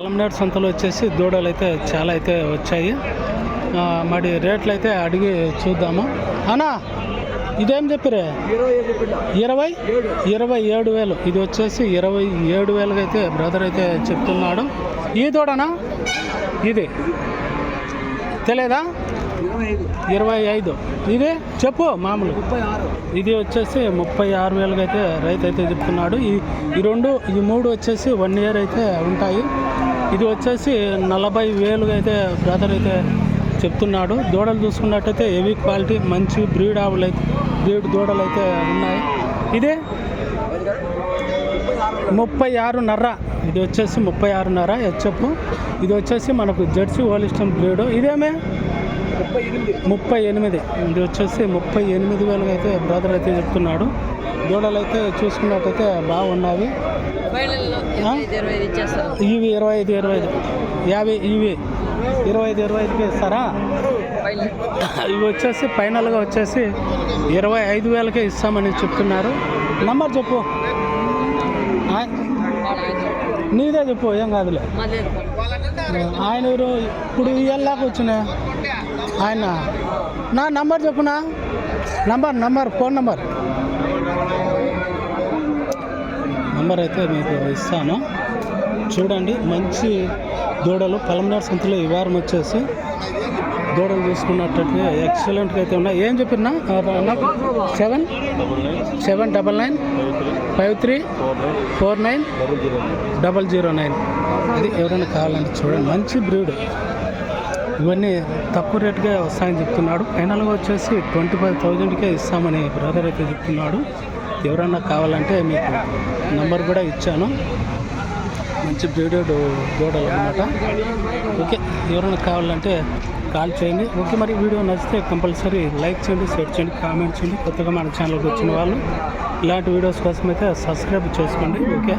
పలమనేరు సంతలో వచ్చేసి దూడలు అయితే చాలా అయితే వచ్చాయి. మరి రేట్లు అయితే అడిగి చూద్దాము. అనా ఇదేం చెప్పిరే? ఇరవై ఇరవై ఏడు వేలు. ఇది వచ్చేసి ఇరవై ఏడు వేలుగా అయితే బ్రదర్ అయితే చెప్తున్నాడు. ఈ దూడనా? ఇది. తెలియదా ఇరవై ఐదు. ఇది చెప్పు మామూలు. ఇది వచ్చేసి ముప్పై ఆరు వేలుగా అయితే రైతు అయితే చెప్తున్నాడు. ఈ ఈ రెండు ఈ మూడు వచ్చేసి వన్ ఇయర్ అయితే ఉంటాయి. ఇది వచ్చేసి నలభై వేలుగా అయితే బ్రదర్ అయితే చెప్తున్నాడు. దూడలు చూసుకున్నట్టయితే హెవీ క్వాలిటీ మంచి బ్రీడ్ ఆవులు అయితే బ్రీడ్ దూడలు అయితే ఉన్నాయి. ఇదే ముప్పై ఆరున్నర ఇది వచ్చేసి ముప్పై ఆరున్నర హెచ్ఎఫ్. ఇది వచ్చేసి మనకు జెర్సీ హోలిస్టమ్ బ్రీడ్. ఇదేమే? ముప్పై ఎనిమిది. ఇది వచ్చేసి ముప్పై ఎనిమిది వేలు అయితే బ్రదర్ అయితే చెప్తున్నాడు. దూడలు అయితే చూసుకున్నట్టయితే బాగున్నవి ఇచ్చేస్తారు. ఇవి ఇరవై ఐదు ఇరవై ఐదు. యాభై ఇవి. ఇరవై ఐదు ఇరవై ఐదుకి ఇస్తారా? ఇవి వచ్చేసి ఫైనల్గా వచ్చేసి ఇరవై ఐదు వేలకే ఇస్తామని చెప్తున్నారు. నంబర్ చెప్పు. నీదే చెప్పు ఏం కాదులే. ఆయన ఇప్పుడు ఇయ్యాలాగా వచ్చిన? ఆయన. నా number చెప్పునా number number phone number. Number అయితే మీకు ఇస్తాను. చూడండి మంచి దూడలు పలమనాడు సంతలో ఈ వారం వచ్చేసి దూడలు చూసుకున్నట్టు ఎక్సలెంట్గా అయితే ఉన్నాయి. ఏం చెప్పినా? Seven seven double nine five three four nine double zero nine అది ఎవరైనా కావాలంటే చూడండి. మంచి బ్రీడ్ ఇవన్నీ తక్కువ రేటుగా వస్తాయని చెప్తున్నాడు. ఫైనల్గా వచ్చేసి ట్వంటీ ఫైవ్ థౌజండ్కే ఇస్తామని బ్రదర్ అయితే చెప్తున్నాడు. ఎవరన్నా కావాలంటే మీకు నంబర్ కూడా ఇచ్చాను. మంచి బ్రీడెడ్ దూడలు అనమాట ఓకే ఎవరైనా కావాలంటే కాల్ చేయండి. ఓకే మరి వీడియో నచ్చితే కంపల్సరీ లైక్ చేయండి షేర్ చేయండి కామెంట్ చేయండి. కొత్తగా మన ఛానల్కి వచ్చిన వాళ్ళు ఇలాంటి వీడియోస్ కోసం అయితే సబ్స్క్రైబ్ చేసుకోండి. ఓకే.